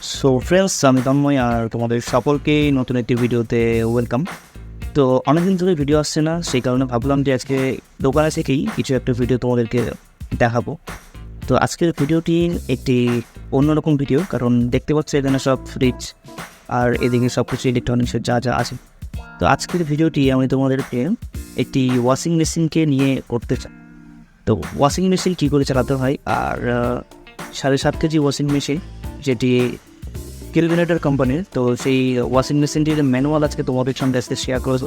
So friends আমি তন্ময় আর তোমাদের সকলকে নতুন একটি ভিডিওতে ওয়েলকাম তো অনেকদিন ধরে ভিডিও আসছে না, সেই কারণে ভাবলাম যে আজকে দোকানে থেকেই কিছু একটা ভিডিও তোমাদেরকে দেখাবো। তো আজকের ভিডিওটি একটি অন্যরকম ভিডিও কারণ দেখতে পাচ্ছ এখানে সব ফ্রিজ আর এদিকে সব কিছু ইলেকট্রনিক্সের যা যা আছে। তো আজকের ভিডিওটি আমি তোমাদেরকে একটি ওয়াশিং মেশিনকে নিয়ে করতে চাই। তো ওয়াশিং মেশিন কী করে চালাতে হয়? আর সাড়ে সাত কেজি ওয়াশিং মেশিন যেটি কেলভিনেটার কোম্পানির তো সেই ওয়াশিং মেশিনটির ম্যানুয়াল আজকে তোমাদের সঙ্গে আজকে শেয়ার করব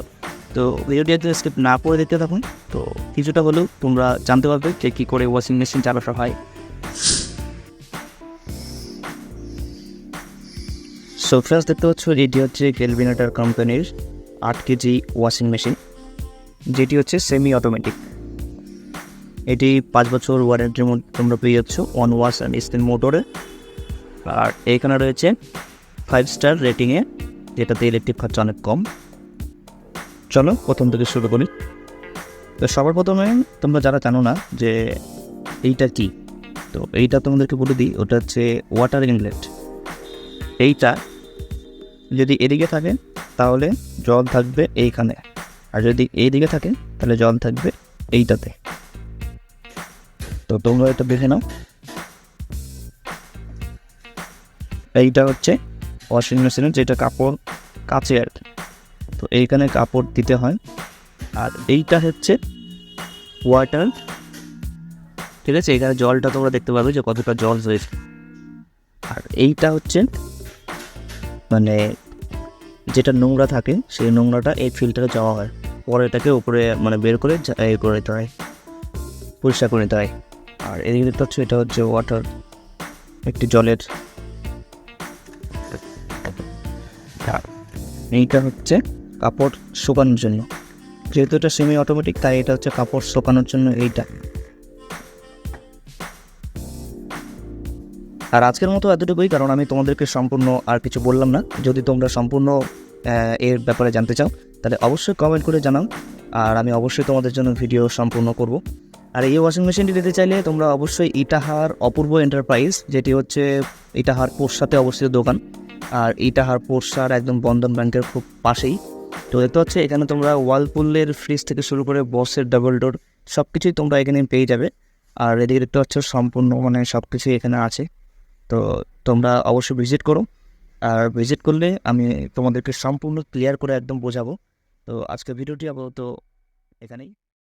তো ভিডিওটি স্কিপ না করে দেখতে থাকুন। তো কিছুটা হলেও তোমরা জানতে পারবে যে কী করে ওয়াশিং মেশিন চালাতে হয়। সো ফ্রেন্ডস দেখতে পাচ্ছ এটি হচ্ছে কেলভিনেটার কোম্পানির আট কেজি ওয়াশিং মেশিন যেটি হচ্ছে সেমি অটোমেটিক এটি পাঁচ বছর ওয়ারেন্টির মধ্যে তোমরা পেয়ে যাচ্ছ অন ওয়াশ অ্যান্ড স্পিন মোটরে আর এখানে রয়েছে ফাইভ স্টার রেটিংয়ে যেটাতে ইলেকট্রিক খরচা অনেক কম। চলো, প্রথম থেকে শুরু করি। তো সবার প্রথমে তোমরা যারা জানো না যে এইটা কি, তো এইটা তোমাদেরকে বলে দিই, ওটা হচ্ছে ওয়াটার ইনলেট এইটা যদি এদিকে থাকে, তাহলে জল থাকবে এইখানে। আর যদি এইদিকে থাকে, তাহলে জল থাকবে এইটাতে। তো তোমরা এটা দেখে নাও। এইটা হচ্ছে ওয়াশিং মেশিনের যেটা কাপড় কাচে আর তো এইখানে কাপড় দিতে হয়। আর এইটা হচ্ছে ওয়াটার ঠিক আছে? এখানে জলটা তোমরা দেখতে পাবে যে কতটা জল হয়েছে। আর এইটা হচ্ছে মানে যেটা নোংরা থাকে, সেই নোংরাটা এই ফিল্টারে যাওয়া হয়। পরে এটাকে উপরে মানে বের করে এ করে নিতে হয়। পরিষ্কার করে নিতে হয়। আর এদিকে দেখতে পাচ্ছ, এটা হচ্ছে ওয়াটার একটি জলের এইটা হচ্ছে কাপড় শুকানোর জন্য। যেহেতু এটা সেমি অটোমেটিক তাই এটা হচ্ছে কাপড় শুকানোর জন্য এইটা। আর আজকের মতো এতটুকুই, কারণ আমি তোমাদেরকে সম্পূর্ণ আর কিছু বললাম না। যদি তোমরা সম্পূর্ণ এর ব্যাপারে জানতে চাও, তাহলে অবশ্যই কমেন্ট করে জানাও। আর আমি অবশ্যই তোমাদের জন্য ভিডিও সম্পূর্ণ করব। আর এই ওয়াশিং মেশিনটি নিতে চাইলে তোমরা অবশ্যই ইটাহার অপূর্ব এন্টারপ্রাইজ যেটি হচ্ছে ইটাহার সাথে অবস্থিত দোকান। আর ইটাহার পোর্সার একদম বন্ধন ব্যাংকের খুব পাশেই। তো দেখতে হচ্ছে এখানে তোমরা ওয়ালপুলের ফ্রিজ থেকে শুরু করে বসের ডাবল ডোর সব কিছুই তোমরা এখানে পেয়ে যাবে। আর এদিকে দেখতে পাচ্ছ, সম্পূর্ণ মানে সব কিছুই এখানে আছে। তো তোমরা অবশ্যই ভিজিট করো। আর ভিজিট করলে আমি তোমাদেরকে সম্পূর্ণ ক্লিয়ার করে একদম বোঝাবো। তো আজকে ভিডিওটি আপাতত এখানেই।